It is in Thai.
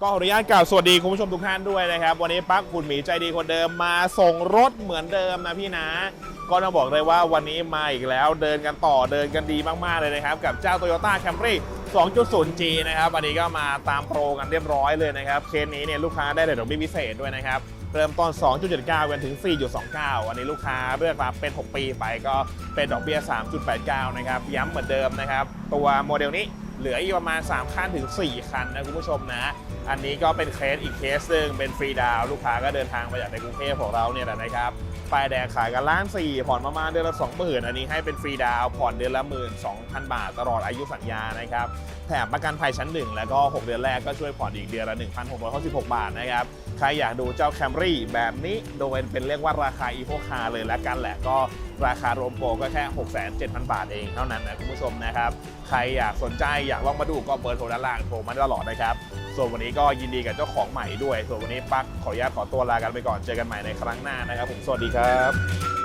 ก็ขออนุญาตกล่าวสวัสดีคุณผู้ชมทุกท่านด้วยนะครับ วันนี้ปั๊กคุณหมีใจดีคนเดิมมาส่งรถเหมือนเดิมนะพี่นะ ก็ต้องบอกเลยว่าวันนี้มาอีกแล้วเดินกันต่อเดินกันดีมากๆเลยนะครับ กับเจ้า Toyota Camry 2.0G นะครับวันนี้ก็มาตามโปรกันเรียบร้อยเลยนะครับ เคสนี้เนี่ยลูกค้าได้ดอกเบี้ยพิเศษด้วยนะครับ เริ่มต้น 2.79กันถึง 4.29 อันนี้ลูกค้าเลือกรับเป็น 6 ปีไปก็เป็นดอกเบี้ย 3.89 นะครับ ย้ำเหมือนเดิมนะครับ ตัวโมเดลนี้ เหลืออีกประมาณ 3 คันถึง 4 คันนะคุณผู้ชมนะ อันนี้ก็เป็นเคสอีกเคสหนึ่งเป็นฟรีดาวลูกค้าก็เดินทางมาจากในกรุงเทพของเราเนี่ยแหละนะครับป้ายแดงขายกันล้านสี่ผ่อนประมาณเดือนละสองหมื่นอันนี้ให้เป็นฟรีดาวผ่อนเดือนละหมื่นสองพันบาทตลอดอายุสัญญานะครับแถมประกันภัยชั้นหนึ่งแล้วก็ 6 เดือนแรกก็ช่วยผ่อนอีกเดือนละ 1,666 บาทนะครับ ใครอยากดูเจ้า Camry แบบนี้โดยเป็นเรียกว่าราคา Eco Car เลยแล้วกันแหละก็ ราคารวมโปรก็แค่ 67,000 บาทเองเท่านั้นนะคุณผู้ชมนะครับ ใครอยากสนใจอยากลองมาดูก็เบอร์โทรด้านล่างโทรมาได้ตลอดนะครับ ส่วนวันนี้ก็ยินดีกับเจ้าของใหม่ด้วย ส่วนวันนี้ปักขออนุญาตขอตัวลากันไปก่อนเจอกันใหม่ในครั้งหน้านะครับผมสวัสดีครับ